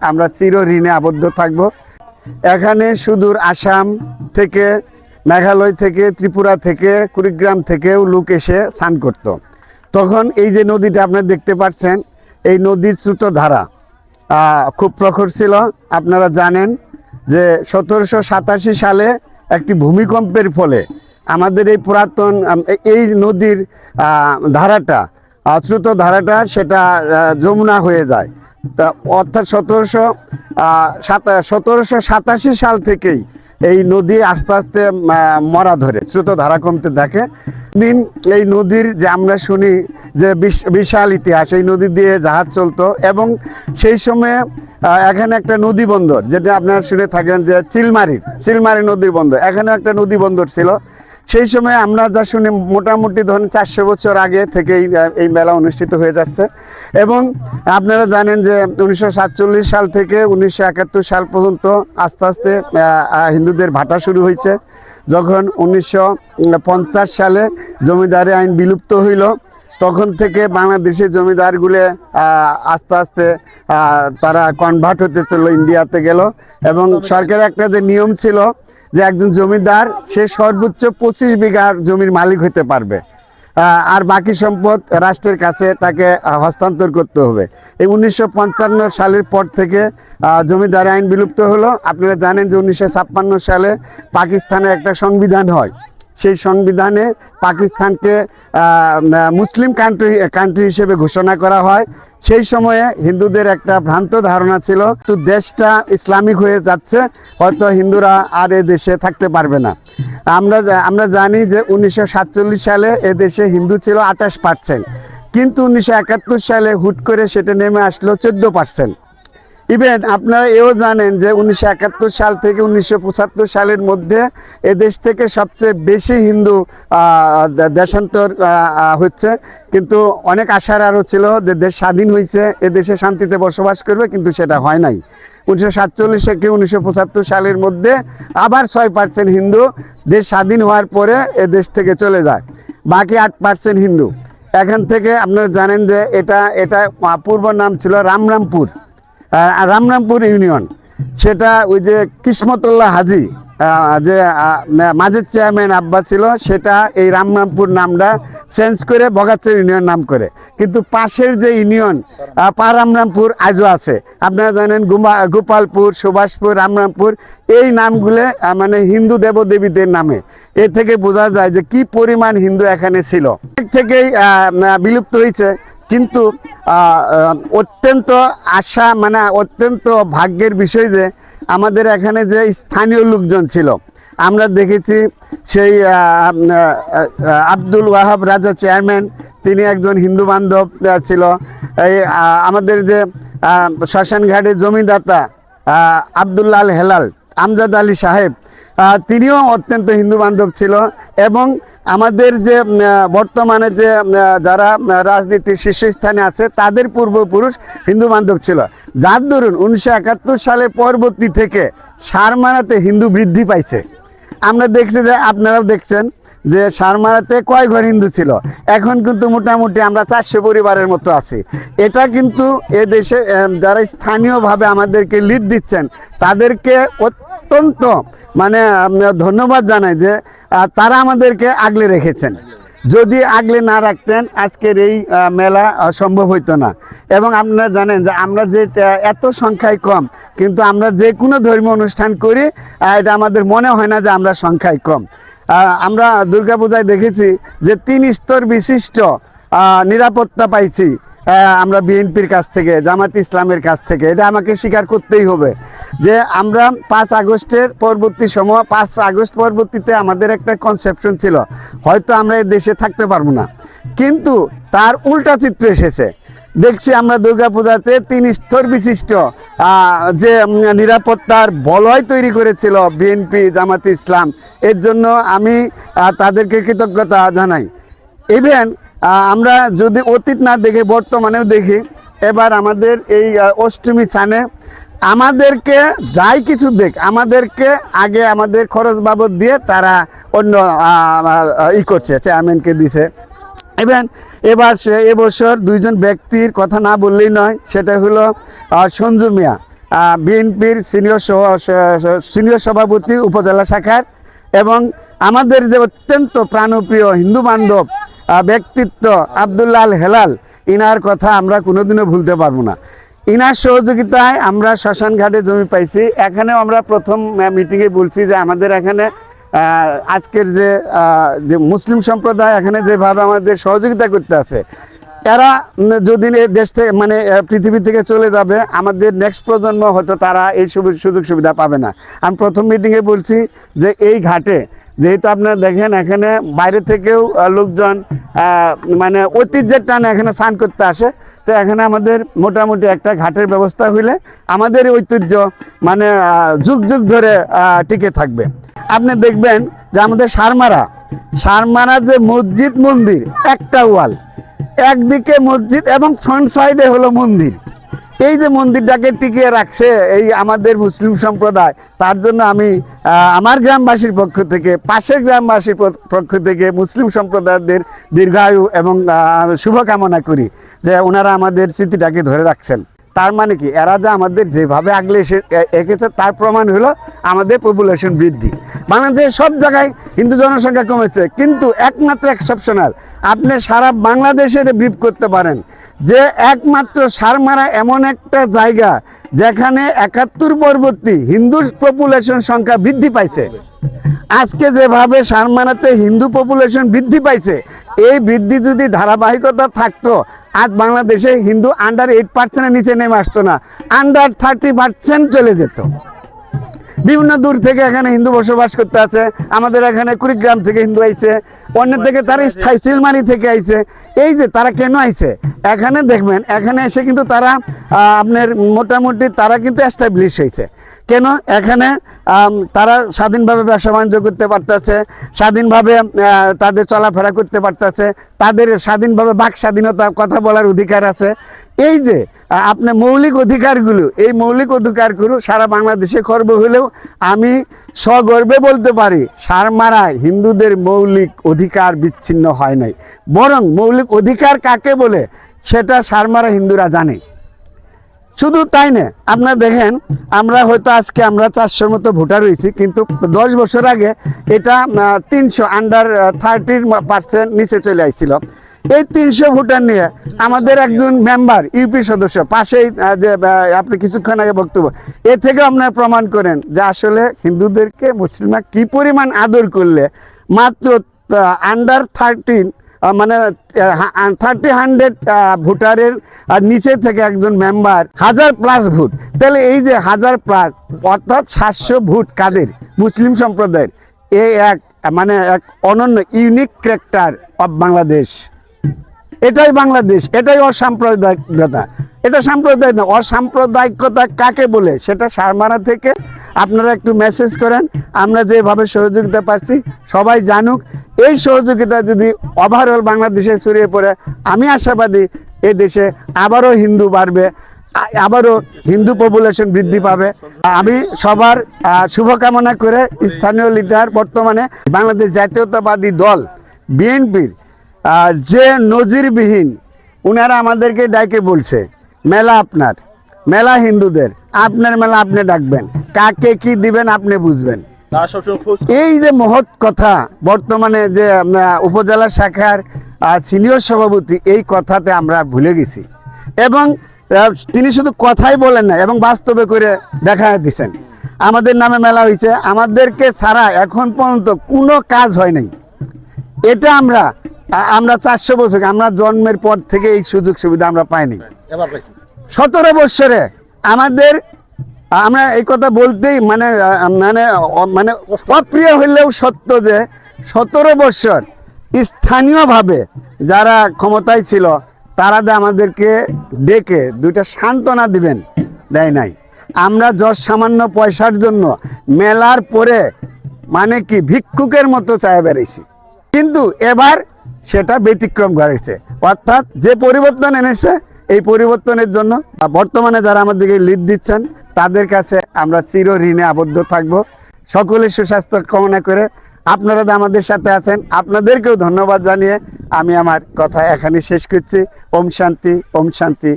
আমরা চির ঋণে আবদ্ধ থাকব এখানে সুদূর আসাম থেকে, মেঘালয় থেকে, ত্রিপুরা থেকে, কুড়িগ্রাম থেকেও লোক এসে স্নান করত। তখন এই যে নদীটা আপনারা দেখতে পাচ্ছেন, এই নদীর স্রোত ধারা খুব প্রখর ছিল আপনারা জানেন যে সতেরোশো সাতাশি সালে একটি ভূমিকম্পের ফলে আমাদের এই পুরাতন এই নদীর ধারাটা আহ, স্রোত ধারাটা সেটা যমুনা হয়ে যায়। তা অর্থাৎ সতেরোশো সতেরোশো সাতাশি সাল থেকেই এই নদী আস্তে আস্তে মরা ধরে। স্রোত ধারা কমতে দেখে দিন এই নদীর যে আমরা শুনি যে বিশ- বিশাল ইতিহাস এই নদী দিয়ে জাহাজ চলতো এবং সেই সময়ে এখানে একটা নদী বন্দর যেটা আপনারা শুনে থাকেন যে চিলমারির চিলমারি নদীর বন্দর। এখানেও একটা নদী বন্দর ছিল। সেই সময় আমরা যা শুনি মোটামুটি ধরুন চারশো বছর আগে থেকে এই মেলা অনুষ্ঠিত হয়ে যাচ্ছে। এবং আপনারা জানেন যে উনিশশো সাতচল্লিশ সাল থেকে উনিশশো একাত্তর সাল পর্যন্ত আস্তে আস্তে হিন্দুদের ভাটা শুরু হয়েছে। যখন উনিশশো পঞ্চাশ সালে জমিদারি আইন বিলুপ্ত হইল তখন থেকে বাংলাদেশের জমিদারগুলো আস্তে আস্তে তারা কনভার্ট হতে চলল ইন্ডিয়াতে গেল। এবং সরকারের একটা যে নিয়ম ছিল যে একজন জমিদার, সে সর্বোচ্চ পঁচিশ বিঘার জমির মালিক হতে পারবে। আর বাকি সম্পদ রাষ্ট্রের কাছে তাকে হস্তান্তর করতে হবে। এই উনিশশো পঞ্চান্ন সালের পর থেকে জমিদার আইন বিলুপ্ত হলো। আপনারা জানেন যে উনিশশো ছাপ্পান্ন সালে পাকিস্তানে একটা সংবিধান হয়। সেই সংবিধানে পাকিস্তানকে মুসলিম কান্ট্রি কান্ট্রি হিসেবে ঘোষণা করা হয়। সেই সময়ে হিন্দুদের একটা ভ্রান্ত ধারণা ছিল, তো দেশটা ইসলামিক হয়ে যাচ্ছে, হয়তো হিন্দুরা আর এ দেশে থাকতে পারবে না। আমরা আমরা জানি যে উনিশশো সাতচল্লিশ সালে এ দেশে হিন্দু ছিল আঠাশ পার্সেন্ট কিন্তু উনিশশো একাত্তর সালে হুট করে সেটা নেমে আসলো চোদ্দ পার্সেন্ট ইভেন আপনারা এও জানেন যে উনিশশো একাত্তর সাল থেকে উনিশশো পঁচাত্তর সালের মধ্যে এদেশ থেকে সবচেয়ে বেশি হিন্দু দেশান্তর হচ্ছে। কিন্তু অনেক আশার আরও ছিল যে দেশ স্বাধীন হয়েছে এ দেশে শান্তিতে বসবাস করবে, কিন্তু সেটা হয় নাই। উনিশশো সাতচল্লিশ থেকে উনিশশো পঁচাত্তর সালের মধ্যে আবার ছয় পার্সেন্ট হিন্দু দেশ স্বাধীন হওয়ার পরে এ দেশ থেকে চলে যায়। বাকি আট পার্সেন্ট হিন্দু। এখান থেকে আপনারা জানেন যে এটা এটা পূর্ব নাম ছিল রামরামপুর। রামরামপুর ইউনিয়ন। সেটা ওই যে কিসমতুল্লাহ হাজি যে মাঝের চেয়ারম্যান আব্বা ছিল, সেটা এই রামরামপুর নামটা চেঞ্জ করে বগাচর ইউনিয়ন নাম করে। কিন্তু পাশের যে ইউনিয়ন পা রামরামপুর আজও আছে। আপনারা জানেন গুমা, গোপালপুর, সুভাষপুর, রামরামপুর, এই নামগুলো মানে হিন্দু দেবদেবীদের নামে। এ থেকে বোঝা যায় যে কি পরিমাণ হিন্দু এখানে ছিল। থেকেই বিলুপ্ত হয়েছে কিন্তু অত্যন্ত আশা মানে অত্যন্ত ভাগ্যের বিষয় যে আমাদের এখানে যে স্থানীয় লোকজন ছিল, আমরা দেখেছি সেই আব্দুল ওয়াহাব রাজা চেয়ারম্যান, তিনি একজন হিন্দু বান্ধব ছিল। এই আমাদের যে শ্মশানঘাটের জমিদাতা আল হেলাল, আমজাদ আলী সাহেব তিনিও অত্যন্ত হিন্দু বান্ধব ছিল এবং আমাদের যে বর্তমানে যে যারা রাজনীতির শীর্ষস্থানে আছে, তাদের পূর্বপুরুষ হিন্দু বান্ধব ছিল। যার দরুন উনিশশো একাত্তর সালে পরবর্তী থেকে সারমারাতে হিন্দু বৃদ্ধি পাইছে। আমরা দেখছি যে, আপনারাও দেখছেন যে, সারমারাতে কয় ঘর হিন্দু ছিল? এখন কিন্তু মোটামুটি আমরা চারশো পরিবারের মতো আছি। এটা কিন্তু এ দেশে যারা স্থানীয়ভাবে আমাদেরকে লিড দিচ্ছেন, তাদেরকে অত্যন্ত মানে ধন্যবাদ জানাই যে তারা আমাদেরকে আগলে রেখেছেন। যদি আগলে না রাখতেন, আজকের এই মেলা সম্ভব হইতো না। এবং আপনারা জানেন যে, আমরা যে এত সংখ্যায় কম, কিন্তু আমরা যে কোনো ধর্মীয় অনুষ্ঠান করি এটা আমাদের মনে হয় না যে আমরা সংখ্যায় কম। আমরা দুর্গাপূজায় দেখেছি যে, তিন স্তর বিশিষ্ট নিরাপত্তা পাইছি। আমরা বিএনপির কাছ থেকে, জামাত ইসলামের কাছ থেকে, এটা আমাকে স্বীকার করতেই হবে যে আমরা পাঁচ আগস্টের পরবর্তী সময়, পাঁচ আগস্ট পরবর্তীতে আমাদের একটা কনসেপশন ছিল, হয়তো আমরা এই দেশে থাকতে পারব না। কিন্তু তার উল্টা চিত্র এসেছে। দেখছি আমরা দুর্গাপূজাতে তিন স্তর বিশিষ্ট যে নিরাপত্তার বলয় তৈরি করেছিল বিএনপি, জামাত ইসলাম। এর জন্য আমি তাদেরকে কৃতজ্ঞতা জানাই। ইভেন আমরা যদি অতীত না দেখে, বর্তমানেও দেখি, এবার আমাদের এই অষ্টমী ছানে আমাদেরকে যাই কিছু দেখ, আমাদেরকে আগে আমাদের খরচ বাবদ দিয়ে তারা অন্য ই করছে চেয়ারম্যানকে দিছে। ইভেন এবার সে এবছর দুইজন ব্যক্তির কথা না বললেই নয়, সেটা হলো সঞ্জু মিয়া বিএনপির সিনিয়র সিনিয়র সভাপতি উপজেলা শাখার এবং আমাদের যে অত্যন্ত প্রাণপ্রিয় হিন্দু বান্ধব ব্যক্তিত্ব আবদুল্লাহ আল হেলাল। ইনার কথা আমরা কোনোদিনও ভুলতে পারব না। ইনার সহযোগিতায় আমরা শ্মশান ঘাটে জমি পাইছি। এখানেও আমরা প্রথম মিটিংয়ে বলছি যে আমাদের এখানে আজকের যে মুসলিম সম্প্রদায় এখানে যেভাবে আমাদের সহযোগিতা করতে আছে, এরা যদি দেশ থেকে মানে পৃথিবী থেকে চলে যাবে, আমাদের নেক্সট প্রজন্ম হয়তো তারা এই সুযোগ সুবিধা পাবে না। আমি প্রথম মিটিংয়ে বলছি যে এই ঘাটে যেহেতু আপনারা দেখেন এখানে বাইরে থেকেও লোকজন মানে ঐতিহ্যের টানে এখানে স্নান করতে আসে। তো এখানে আমাদের মোটামুটি একটা ঘাটের ব্যবস্থা হইলে আমাদের ঐতিহ্য মানে যুগ যুগ ধরে টিকে থাকবে। আপনি দেখবেন যে আমাদের সারমারা সারমারা যে মসজিদ মন্দির, একটা ওয়াল। একদিকে মসজিদ এবং ফ্রন্ট সাইডে হলো মন্দির। এই যে মন্দিরটাকে টিকিয়ে রাখছে এই আমাদের মুসলিম সম্প্রদায়, তার জন্য আমি আমার গ্রামবাসীর পক্ষ থেকে, পাশের গ্রামবাসীর পক্ষ থেকে মুসলিম সম্প্রদায়দের দীর্ঘায়ু এবং শুভকামনা করি যে ওনারা আমাদের স্মৃতিটাকে ধরে রাখছেন। তার মানে কি? এরা যে আমাদের যেভাবে আগলে এসে এঁকেছে, তার প্রমাণ হলো আমাদের পপুলেশন বৃদ্ধি। বাংলাদেশের সব জায়গায় হিন্দু জনসংখ্যা কমেছে, কিন্তু একমাত্র এক্সেপশনাল আপনি সারা বাংলাদেশের ব্রিফ করতে পারেন যে একমাত্র সারমারা এমন একটা জায়গা যেখানে একাত্তর পরবর্তী হিন্দুর পপুলেশন সংখ্যা বৃদ্ধি পাইছে। আজকে যেভাবে সারমারাতে হিন্দু পপুলেশন বৃদ্ধি পাইছে, এই বৃদ্ধি যদি ধারাবাহিকতা থাকতো, আজ বাংলাদেশে হিন্দু আন্ডার এইট পার্সেন্টের নিচে নেমে আসতো না আন্ডার থার্টি পার্সেন্ট চলে যেত। বিভিন্ন দূর থেকে এখানে হিন্দু বসবাস করতে আছে আমাদের এখানে কুড়িগ্রাম থেকে হিন্দু আইছে, অন্য থেকে তারা স্থায়ী সিলমারি থেকে আইছে, এই যে তারা কেন আইছে? এখানে দেখবেন, এখানে এসে কিন্তু তারা আপনার মোটামুটি তারা কিন্তু এস্টাবলিশ হয়েছে কেন? এখানে তারা স্বাধীনভাবে ব্যবসা বাণিজ্য করতে পারতেছে, স্বাধীনভাবে তাদের চলাফেরা করতে পারতেছে, তাদের স্বাধীনভাবে বাক স্বাধীনতা কথা বলার অধিকার আছে। এই যে আপনার মৌলিক অধিকারগুলো, এই মৌলিক অধিকারগুলো সারা বাংলাদেশে খর্ব হলেও আমি সগর্বে বলতে পারি সারমারায় হিন্দুদের মৌলিক অধিকার বিচ্ছিন্ন হয় নাই। বরং মৌলিক অধিকার কাকে বলে? সেটা সারমারা হিন্দুরা জানে। শুধু তাই না, আপনারা দেখেন, আমরা হয়তো আজকে আমরা চারশোর মতো ভোটার হয়েছি, কিন্তু দশ বছর আগে এটা তিনশো আন্ডার থার্টির পার্সেন্ট নিচে চলে আসছিল। এই তিনশো ভোটার নিয়ে আমাদের একজন মেম্বার ইউপি সদস্য, পাশেই যে আপনি কিছুক্ষণ আগে বক্তব্য, এ থেকে আপনারা প্রমাণ করেন যে আসলে হিন্দুদেরকে মুসলিমরা কি পরিমাণ আদর করলে, মাত্র আন্ডার থার্টিন মানে থার্টি হান্ড্রেড ভোটারের আহ, নিচে থেকে একজন মেম্বার হাজার প্লাস ভোট। তাহলে এই যে হাজার প্লাস অর্থাৎ সাতশো ভোট কাদের? মুসলিম সম্প্রদায়ের। এই এক মানে এক অনন্য ইউনিক ক্যারেক্টার অফ বাংলাদেশ এটাই বাংলাদেশ এটাই অসাম্প্রদায়িকতা। এটা সাম্প্রদায়িক না অসাম্প্রদায়িকতা কাকে বলে? সেটা সারমারা থেকে আপনারা একটু মেসেজ করেন, আমরা যেভাবে সহযোগিতা পাচ্ছি, সবাই জানুক। এই সহযোগিতা যদি ওভারঅল বাংলাদেশে ছড়িয়ে পড়ে, আমি আশাবাদী এ দেশে আবারও হিন্দু বাড়বে আবারও হিন্দু পপুলেশন বৃদ্ধি পাবে। আমি সবার শুভকামনা করে স্থানীয় লিডার বর্তমানে বাংলাদেশ জাতীয়তাবাদী দল, বিএনপির যে নজিরবিহীন, উনারা আমাদেরকে ডাকে বলছে, মেলা আপনার, মেলা হিন্দুদের আপনার মেলা আপনি ডাকবেন। কাকে কি দিবেন আপনি বুঝবেন। এই যে মহৎ কথা বর্তমানে যে উপজেলা শাখার সিনিয়র সভাপতি এই কথাতে আমরা ভুলে গেছি। এবং তিনি শুধু কথাই বলেন না এবং বাস্তবে করে দেখা দিচ্ছেন আমাদের নামে মেলা হয়েছে আমাদেরকে ছাড়া এখন পর্যন্ত কোনো কাজ হয় নাই। এটা আমরা আমরা চারশো বছর আমরা জন্মের পর থেকে এই সুযোগ সুবিধা আমরা পাইনি। সতেরো বৎসরে আমাদের, আমরা এই কথা বলতেই মানে মানে মানে অপ্রিয় হইলেও সত্য যে সতেরো বৎসর স্থানীয়ভাবে যারা ক্ষমতায় ছিল, তারা যে আমাদেরকে ডেকে দুইটা সান্ত্বনা দিবেন, দেয় নাই। আমরা যশ সামান্য পয়সার জন্য মেলার পরে মানে কি ভিক্ষুকের মতো চায় বেড়েছি কিন্তু এবার সেটা ব্যতিক্রম করেছে। অর্থাৎ যে পরিবর্তন এনেছে এই পরিবর্তনের জন্য বর্তমানে যারা আমাদেরকে লিড দিচ্ছেন, তাদের কাছে আমরা চির ঋণে আবদ্ধ থাকব। সকলের সুস্বাস্থ্য কামনা করে আপনারা আমাদের সাথে আছেন, আপনাদেরকেও ধন্যবাদ জানিয়ে আমি আমার কথা এখানে শেষ করছি। ওম শান্তি ওম শান্তি